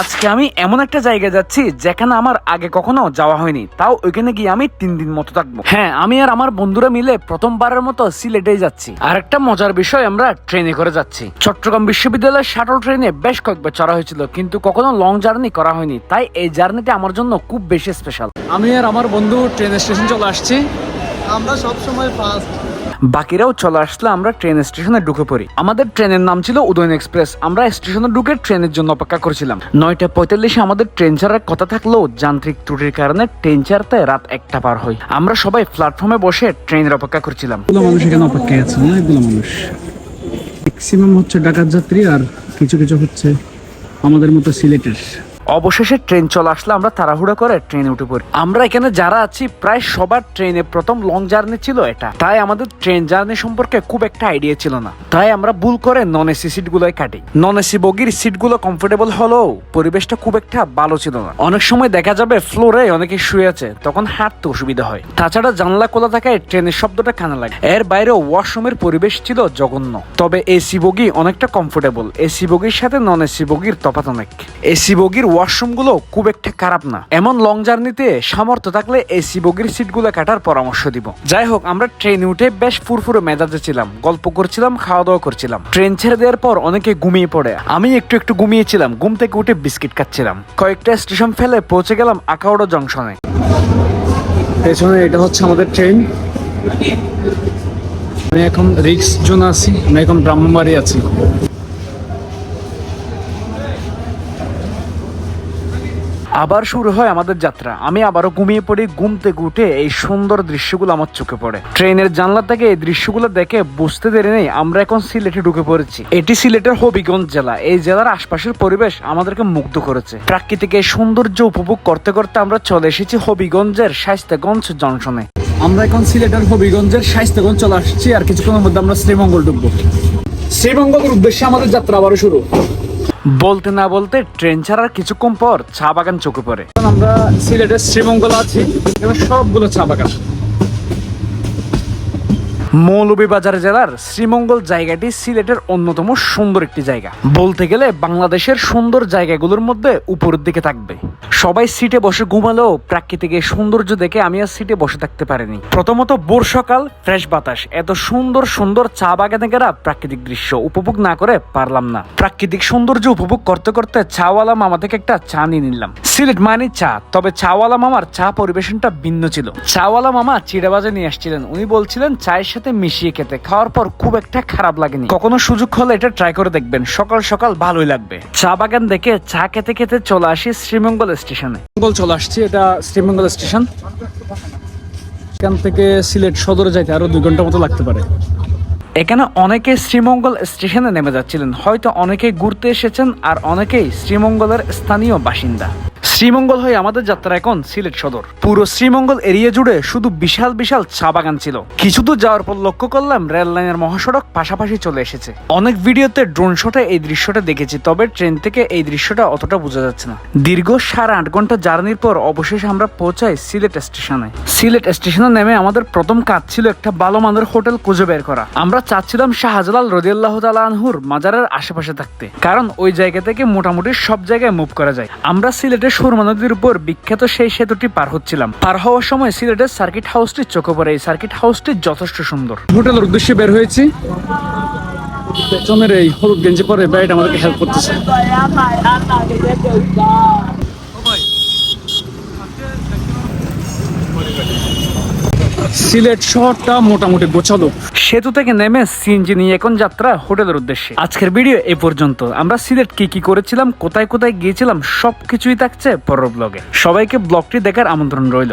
আজকে আমি এমন একটা জায়গায় যাচ্ছি যেখানে আমার আগে কখনো যাওয়া হয়নি। তাও ওইখানে গিয়ে আমি তিন দিন মতো থাকব। হ্যাঁ আমি আর আমার বন্ধুরা মিলে প্রথমবারের মতো সিলেটে যাচ্ছি। আর একটা মজার বিষয় আমরা ট্রেনে করে যাচ্ছি। চট্টগ্রাম বিশ্ববিদ্যালয়ের শাটল ট্রেনে বেশ কয়েকবার চড়া হয়েছিল কিন্তু কখনো লং জার্নি করা হয়নি। তাই এই জার্নিটা আমার জন্য খুব বেশি স্পেশাল আমি আর আমার বন্ধু ট্রেন স্টেশন চলে আসছি। আমরা সবসময় ফার্স্ট বাকিরাও চলে আসলে আমরা ট্রেন স্টেশনে ঢুকে পড়ি। আমাদের ট্রেনের নাম ছিল উদয়ন এক্সপ্রেস আমরা স্টেশনে ঢুকে ট্রেনের জন্য অপেক্ষা করছিলাম। নয়টা পঁয়তাল্লিশে আমাদের ট্রেন ছাড়ার কথা থাকলেও যান্ত্রিক ত্রুটির কারণে ট্রেন ছাড়তে রাত একটা পার হয়। আমরা সবাই প্ল্যাটফর্মে বসে ট্রেনের অপেক্ষা করছিলাম। মানুষ এখানে আছে অনেকগুলো মানুষ। ম্যাক্সিমাম হচ্ছে ডাকাত যাত্রী আর কিছু কিছু হচ্ছে আমাদের মতো সিলেটের। অবশেষে ট্রেন চলে আসলে আমরা তাড়াহুড়া করে ট্রেনে উঠে পড়ি। আমরা এখানে যারা আছি, প্রায় সবার ট্রেনে প্রথম লং জার্নি ছিল এটা। তাই আমাদের ট্রেন জার্নি সম্পর্কে খুব একটা আইডিয়া ছিল না। তাই আমরা ভুল করে নন এসি সিট গুলোই কাটি। নন এসি বগির সিটগুলো কমফোর্টেবল হলেও পরিবেশটা খুব একটা ভালো ছিল না। অনেক সময় দেখা যাবে ফ্লোরে অনেকে শুয়ে আছে, তখন হাঁটতে অসুবিধা হয়। তাছাড়া জানলা খোলা থাকায় ট্রেনের শব্দটা কানে লাগে। এর বাইরে ওয়াশরুমের পরিবেশ ছিল জঘন্য। তবে এসি বগি অনেকটা কমফোর্টেবল এসি বগির সাথে নন এসি বগির তফাৎ অনেক। এসি বগির ওয়াশরুমগুলো খুব একটা খারাপ না। এমন লং জার্নিতে সামর্থ্য থাকলে এসি বগির সিটগুলো কাটার পরামর্শ দিব। যাই হোক, আমরা ট্রেনে উঠে বেশ ফুরফুরে মেজাজে ছিলাম, গল্প করছিলাম খাওয়া দাওয়া করছিলাম। ট্রেন ছেড়ে দেওয়ার পর অনেকে ঘুমিয়ে পড়ে। আমি একটু একটু ঘুমিয়েছিলাম, ঘুম থেকে উঠে বিস্কিট খাচ্ছিলাম। কয়েকটা স্টেশন ফেলে পৌঁছে গেলাম আকাউড়ো জংশনে পেছনে এটা হচ্ছে আমাদের ট্রেন আমি এখন রিক্স জোন আছি, আমি এখন ব্রাহ্মণবাড়ি আছি। আবার শুরু হয় আমাদের যাত্রা। আমি আবারও ঘুমিয়ে পড়ি ঘুমতে উঠে এই সুন্দর দৃশ্যগুলো আমার চোখে পড়ে। ট্রেনের জানলা থেকে এই দৃশ্যগুলো দেখে বুঝতে দেরি নেই, আমরা এখন সিলেটে ঢুকে পড়েছি। এটি সিলেটের হবিগঞ্জ জেলা। এই জেলার আশপাশের পরিবেশ আমাদেরকে মুগ্ধ করেছে। প্রাকৃতিক এই সৌন্দর্য উপভোগ করতে করতে আমরা চলে এসেছি হবিগঞ্জের শাইস্তাগঞ্জ জংশনে। আমরা এখন সিলেটের হবিগঞ্জের শাইস্তাগঞ্জ চলে আসছি আর কিছুক্ষণের মধ্যে আমরা শ্রীমঙ্গল ঢুকবো। শ্রীমঙ্গলের উদ্দেশ্যে আমাদের যাত্রা আবারও শুরু। বলতে না বলতে ট্রেন ছাড়ার কিছুক্ষণ পর চা বাগান চোখে পড়ে। আমরা সিলেটের শ্রীমঙ্গল আছি, এখানে সবগুলো চা বাগান। মৌলভীবাজার জেলার শ্রীমঙ্গল জায়গাটি সিলেটের অন্যতম সুন্দর একটি জায়গা। বলতে গেলে বাংলাদেশের সুন্দর জায়গাগুলোর মধ্যে উপরের দিকে থাকবে। সবাই সিটে বসে ঘুমালেও প্রাকৃতিক এই সৌন্দর্য দেখে আমি আর সিটে বসে থাকতে পারিনি। প্রথমত বর্ষাকাল ফ্রেশ বাতাস, এত সুন্দর সুন্দর চা বাগানে গেরা প্রাকৃতিক দৃশ্য উপভোগ না করে পারলাম না। প্রাকৃতিক সৌন্দর্য উপভোগ করতে করতে চাওয়ালা মামা থেকে একটা চা নিয়ে নিলাম। সিলেট মানে চা, তবে চাওয়ালা মামার চা পরিবেশনটা ভিন্ন ছিল। চাওয়ালা মামা চিড়াবাজে নিয়ে আসছিলেন। উনি বলছিলেন, চায়ের সাথে মিশিয়ে খেতে। খাওয়ার পর খুব একটা খারাপ লাগেনি। কখনো সুযোগ হলে এটা ট্রাই করে দেখবেন। সকাল সকাল ভালোই লাগবে। চা বাগান দেখে চা খেতে খেতে চলে আসি শ্রীমঙ্গল স্টেশনে। শ্রীমঙ্গল চলে আসছি, এটা শ্রীমঙ্গল স্টেশন। এখান থেকে সিলেট সদরে যাইতে আরও দুই ঘণ্টা মতো লাগতে পারে। এখানে অনেকে শ্রীমঙ্গল স্টেশনে নেমে যাচ্ছিলেন। হয়তো অনেকে ঘুরতে এসেছেন আর অনেকেই শ্রীমঙ্গলের স্থানীয় বাসিন্দা। শ্রীমঙ্গল হয়ে আমাদের যাত্রা এখন সিলেট সদর। পুরো শ্রীমঙ্গল এরিয়া জুড়ে শুধু বিশাল বিশাল চা বাগান ছিল। কিছু দূর যাওয়ার পর লক্ষ্য করলাম রেল লাইনের মহাসড়ক পাশাপাশি চলে এসেছে। অনেক ভিডিওতে ড্রোন শটে এই দৃশ্যটা দেখেছি, তবে ট্রেন থেকে এই দৃশ্যটা অতটা বোঝা যাচ্ছে না। দীর্ঘ সাড়ে আট ঘণ্টা জার্নির পর অবশেষে আমরা পৌঁছাই সিলেট স্টেশনে। সিলেট স্টেশনে নেমে আমাদের প্রথম কাজ ছিল একটা ভালো মানের হোটেল খুঁজে বের করা। আমরা চাচ্ছিলাম শাহজালাল রদিয়াল্লাহ আনহুর মাজারের আশেপাশে থাকতে, কারণ ওই জায়গা থেকে মোটামুটি সব জায়গায় মুভ করা যায়। আমরা সিলেটের সুরমা নদীর উপর বিখ্যাত সেই সেতুটি পার হচ্ছিলাম। পার হওয়ার সময় সিলেটের সার্কিট হাউসটি চোখে পড়ে এই সার্কিট হাউসটি যথেষ্ট সুন্দর। হোটেলের উদ্দেশ্যে বের হয়েছি। পেছনের এই হলুদ গেঞ্জি পরে বাইট আমাদেরকে হেল্প করতেছে। সিলেট শহরটা মোটামুটি গোছালো। সেতু থেকে নেমে সিএনজি নিয়ে এখন যাত্রা হোটেলের উদ্দেশ্যে। আজকের ভিডিও এ পর্যন্ত। আমরা সিলেট কি কি করেছিলাম, কোথায় কোথায় গিয়েছিলাম, সবকিছুই থাকছে পরের ব্লগে সবাইকে ব্লগটি দেখার আমন্ত্রণ রইল।